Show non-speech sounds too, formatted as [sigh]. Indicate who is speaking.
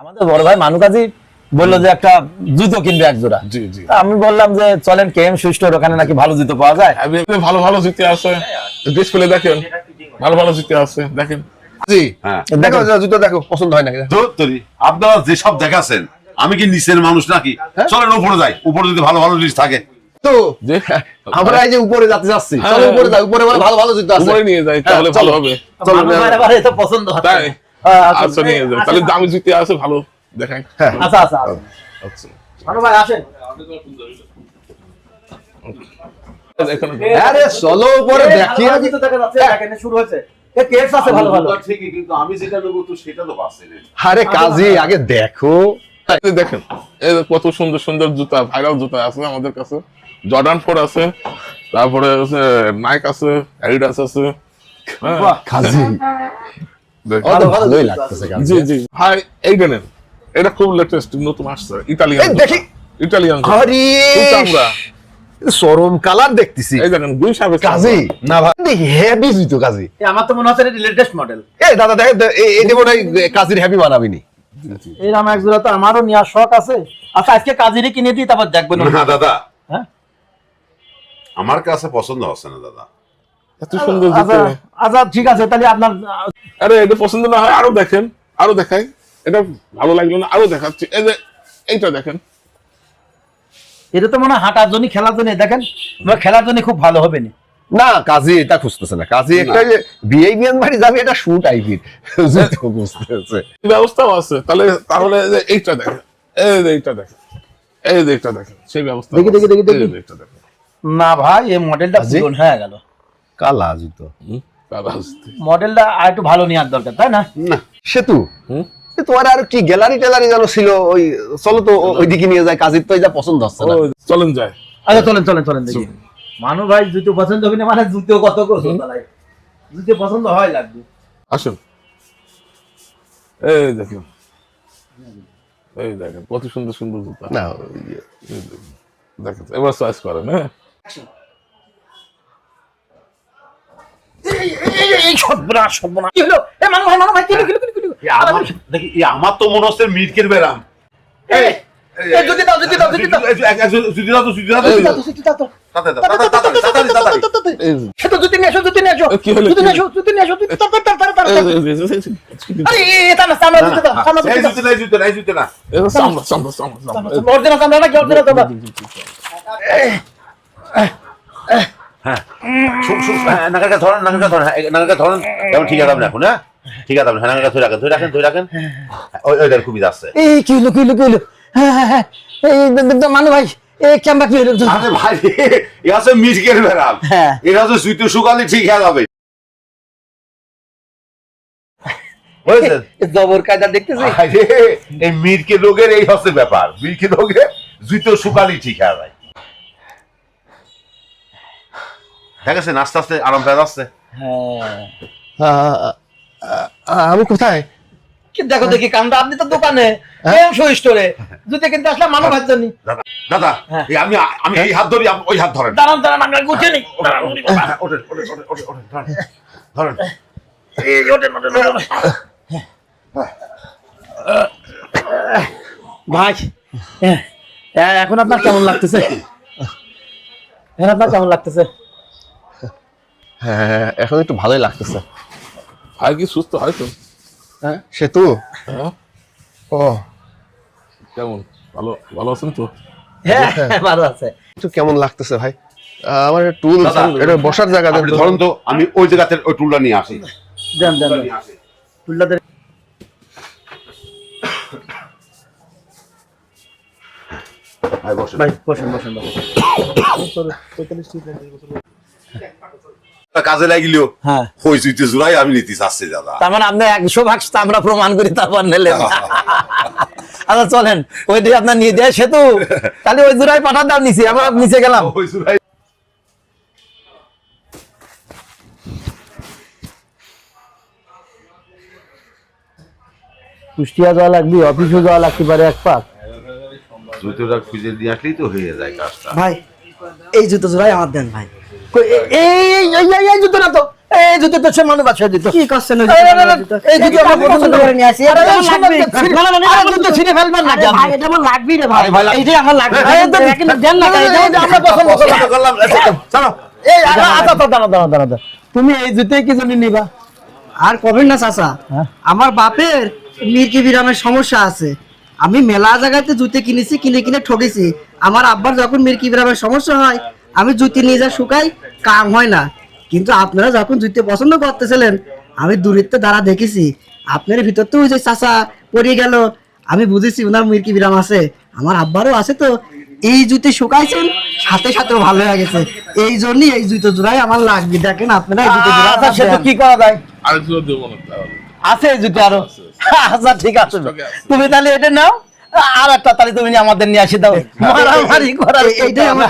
Speaker 1: আমাদের বড় ভাই মানুকাজি বলল যে একটা জুতো কিনবে এক জোড়া।
Speaker 2: জি জি।
Speaker 1: তা আমি বললাম যে চলেন কে এম সুইস্টোর ওখানে নাকি ভালো জুতো পাওয়া যায়?
Speaker 2: ভালো ভালো জুতি আছে। ডিসপ্লে দেখেন। ভালো ভালো জুতি আছে দেখেন।
Speaker 3: জি।
Speaker 4: হ্যাঁ।
Speaker 3: দেখো জুতো দেখো পছন্দ হয় নাকি?
Speaker 4: তো তরি আপনারা যেসব দেখাচ্ছেন আমি কি নিচের মানুষ নাকি?
Speaker 3: হ্যাঁ?
Speaker 4: চলেন উপরে যাই। উপরে যদি ভালো ভালো জিনিস থাকে।
Speaker 3: তো আমরা এই যে উপরে যেতে যাচ্ছি
Speaker 2: হ্যাঁ,
Speaker 3: চলো উপরে যাই উপরে ভালো ভালো জুতো আছে।
Speaker 2: উপরে নিয়ে যাই তাহলে
Speaker 3: হ্যাঁ,
Speaker 2: ভালো হবে।
Speaker 3: চলো,
Speaker 1: মানু আবার পছন্দ হয়। হ্যাঁ।
Speaker 2: আচ্ছা নিয়ে যাই তাহলে দামি জুতি আছে ভালো। দেখাই।
Speaker 3: হ্যাঁ
Speaker 1: আচ্ছা আচ্ছা।
Speaker 2: আচ্ছা।
Speaker 1: মানু ভাই আসেন।
Speaker 3: আরে চলো উপরে দেখি
Speaker 1: ভালো ভালো দেখা যাচ্ছে, দেখেন, শুরু হয়েছে। ভালো ভালো।
Speaker 3: আরে কাজী আগে দেখো।
Speaker 2: এই দেখেন কত সুন্দর সুন্দর জুতা ভাইরাল জুতা আছে আমাদের কাছে। জর্ডান ফোর আছে তারপরে নাইক আছে অ্যাডিডাস আছে। হ্যাঁ,
Speaker 3: কাজী
Speaker 2: দেখেন।
Speaker 3: ভালো ভালোই লাগতেছে
Speaker 2: জি জি। ভাই এইটা নেন এটা খুব লেটেস্ট নতুন আসছে? ইতালিয়ান
Speaker 3: দেখি।
Speaker 2: ইতালিয়ান
Speaker 3: আরে
Speaker 2: চামড়া?
Speaker 3: কালার দেখতেছি।
Speaker 2: এই দেখেন দুই সাবে
Speaker 3: কাজী। না ভাই। হেভি জুতো কাজী।
Speaker 1: আমার তো মনে হচ্ছে এটা লেটেস্ট মডেল
Speaker 3: এই দাদা দেখেন এই এই কাজীর হেভি বানাবিনি।
Speaker 1: এরকম এক জোড়া তো আমারও নেওয়ার শখ আছে। আচ্ছা আজকে কাজিরে কিনে দিই তারপর দেখবেন
Speaker 4: না দাদা।
Speaker 1: হ্যাঁ?
Speaker 4: আমার কাছে পছন্দ হচ্ছে না দাদা।
Speaker 2: এত সুন্দর
Speaker 1: আচ্ছা আচ্ছা ঠিক আছে তাহলে আপনার
Speaker 2: আরে এটা পছন্দ না হয় আরও দেখেন আরও দেখাই। এটা ভালো লাগল না আরও দেখাচ্ছি। এই যে এইটা দেখেন।
Speaker 1: এটা তো মনে হাঁটার জন্য খেলার জন্য দেখেন খেলার জন্য খুব ভালো হবে না।
Speaker 3: না কাজী এটা খুঁজতেছে না। কাজী একটা যে বিহেভিয়ার বাড়ি যাবে এটা শু টাইপের খুঁজতেছে।
Speaker 2: ব্যবস্থাও আছে। তাহলে তাহলে এইটা দেখেন। এই এইটা দেখেন। এই যে দেখেন। সেই ব্যবস্থা
Speaker 1: দেখি, দেখি, দেখি, দেখি।
Speaker 2: এই যে এইটা দেখেন।
Speaker 1: না ভাই এই মডেলটা? পুরন হয়ে গেল।
Speaker 3: কালা জুতো।
Speaker 1: মডেলটা আর একটু ভালো নেওয়ার দরকার তাই না?
Speaker 4: না
Speaker 3: সেতু। তোমার আর কি গ্যালারি ট্যালারি যেন ছিল ওই চলো তো ওইদিকে নিয়ে যায় কাজীর তো এটা পছন্দ হচ্ছে না।
Speaker 2: চলেন যায়।
Speaker 1: আচ্ছা চলেন চলেন চলেন দেখি। মানু ভাই জুতো পছন্দ হবে না মানে জুতো কত করছ জুতো পছন্দ হয় লাগবে।
Speaker 2: আসুন। এই দেখেন। এই দেখেন কত সুন্দর সুন্দর জুতা।
Speaker 3: না।
Speaker 2: দেখেন। এবার চয়েস করেন হ্যাঁ?
Speaker 1: এই সর্বনাশ সর্বনাশ কি হলো এ মানু ভাই মানু ভাই কি হলো, কি হলো, কি হলো, কি হলো?
Speaker 4: এ আমার দেখি আমার তো মনে হচ্ছে মিটকের বেরাম
Speaker 1: এই, জুতি দাও নিয়ে নিয়ে
Speaker 2: কি
Speaker 1: নিয়ে নিয়ে তাড়াতাড়ি, তাড়াতাড়ি, আরে। জুতি
Speaker 4: না, জুতি
Speaker 1: অরিজিনাল চামড়া?
Speaker 4: হ্যাঁ। শু- হ্যাঁ, ধরেন ধরেন হ্যাঁ, ধরেন এখন ঠিক আছে এখন হ্যাঁ? ঠিক আছে হ্যাঁ, নাগালটা ধরে রাখেন ধরে রাখেন ধরে রাখেন। ওই ওই খুবই যাচ্ছে।
Speaker 1: এই কি হলো কি হলো কি হলো হ্যাঁ হ্যাঁ হ্যাঁ এই দ- দ- দ- মানু ভাই এই ক্যাম্বা কি হলো
Speaker 4: আরে ভাই এ আছে। এটা হচ্ছে সুইতে শুকালে ঠিক হয়ে যাবে।
Speaker 1: জবর কায়দা দেখতেছি।
Speaker 4: এই মিরকে রোগের এই হচ্ছে ব্যাপার। মিরকে রোগে জুতো শুকালি ঠিক হয়ে যায়। আছে আস্তে আস্তে আরাম পেয়ে যাচ্ছে
Speaker 1: হ্যাঁ
Speaker 3: আমি কোথায়
Speaker 1: দেখো দেখি কামটা আপনি তো দোকানে
Speaker 3: হ্যাঁ?
Speaker 1: স্টোরে জুতে কিনতে মানু ভাইয়ের জন্য
Speaker 4: দাদা
Speaker 1: হ্যাঁ।
Speaker 4: আমি আমি এই হাত ধরি ওই হাত ধরেন
Speaker 1: দাঁড়ান দাঁড়ান আমরা গুছিয়ে।
Speaker 4: হ্যাঁ, ধরেন।
Speaker 1: ভাই হ্যাঁ, হ্যাঁ, এখন আপনার কেমন লাগতেছে এখন আপনার কেমন লাগতেছে
Speaker 3: হ্যাঁ এখন একটু ভালোই লাগতেছে।
Speaker 2: আর কি সুস্থ হয় তো
Speaker 3: হ্যাঁ সেতু
Speaker 2: হ্যাঁ?
Speaker 3: ও।
Speaker 2: কেমন? ভালো ভালো আছেন তো?
Speaker 1: হ্যাঁ ভালো আছে।
Speaker 3: একটু কেমন লাগতেছে ভাই? আমার টুল এটা বসার জায়গা দেন
Speaker 4: আপনি
Speaker 3: তো।
Speaker 4: আমি ওই জায়গাতে ওই টুলটা নিয়ে আসি।
Speaker 1: দেন দেন দেন। টুলটা দেন।
Speaker 4: ভাই বসেন।
Speaker 1: ভাই বসেন বসেন বসেন। [coughs]
Speaker 4: কাজে লাগিলেও
Speaker 1: হ্যাঁ।
Speaker 4: জুড়াই আমি নিতে চাচ্ছি দাদা।
Speaker 1: তার মানে আপনি একশো ভাগ আমরা প্রমাণ করি তারপর নিলেন। আচ্ছা চলেন। ওই দিয়ে আপনার নিয়ে দেয় সেতু। তাহলে ওই জোড়ায় পাঠার দাম নিচে আমরা নিচে গেলাম।
Speaker 4: ওই জুড়াই
Speaker 1: কুষ্টিয়া যাওয়া লাগবে অফিসে যাওয়া লাগতে পারে এক পাক।
Speaker 4: জুতোটা খুঁজে দিয়ে আসলেই তো হয়ে যায় কাজটা।
Speaker 5: ভাই এই জুতো জোড়াই আমার দেন ভাই।
Speaker 1: এই এই জুতো না তো এই জুতো তো সে মানুষ বাচ্চা জুতো
Speaker 5: কি করছেন
Speaker 1: এই,
Speaker 5: জুতো?
Speaker 1: আমরা পছন্দ
Speaker 5: করে নিয়ে আসি।
Speaker 1: জুতো ছিঁড়ে- ফেলবেন না
Speaker 5: ভাই, এটা আমার লাগবেই ভাই।
Speaker 4: ভাই,
Speaker 5: আমার লাগবে। দেন না,
Speaker 1: আমরা পছন্দ করলাম।
Speaker 4: চলো
Speaker 1: এই, আচ্ছা, আচ্ছা। তুমি এই জুতোই জন্য নিবা
Speaker 5: আর কবেন না চাচা
Speaker 1: হ্যাঁ?
Speaker 5: আমার বাপের মির্কি বিরামের সমস্যা আছে আমি মেলা জায়গাতে জুতে কিনেছি কিনে কিনে ঠকেছি আমার আব্বার যখন মির্কি বিরামের সমস্যা হয় আমি জুতি নিয়ে যা শুকাই কাম হয় না। কিন্তু আপনারা যখন জুতে পছন্দ করতেছিলেন আমি দূরিত্বে দ্বারা দেখেছি। আপনার ভিতর তো ওই যে চাচা পড়ে গেল। আমি বুঝেছি ওনার মির্কি বিরাম আছে। আমার আব্বারও আছে তো। এই জুতে শুকাইছেন সাথে সাথে ভালো হয়ে গেছে। এই জন্যই এই জুতো জোড়াই আমার লাগবে। দেখেন আপনারা এই জুতো জোড়া
Speaker 1: আচ্ছা সে তো কি করা যায়?
Speaker 2: আর জুতো দেবো না
Speaker 1: আছে এই জুতো আরও। আচ্ছা ঠিক আছে। তুমি তাহলে এটা নাও। আর একটা তাহলে তুমি আমাদের নিয়ে আসি দাও। মারামারি করার
Speaker 5: এইটাই আমার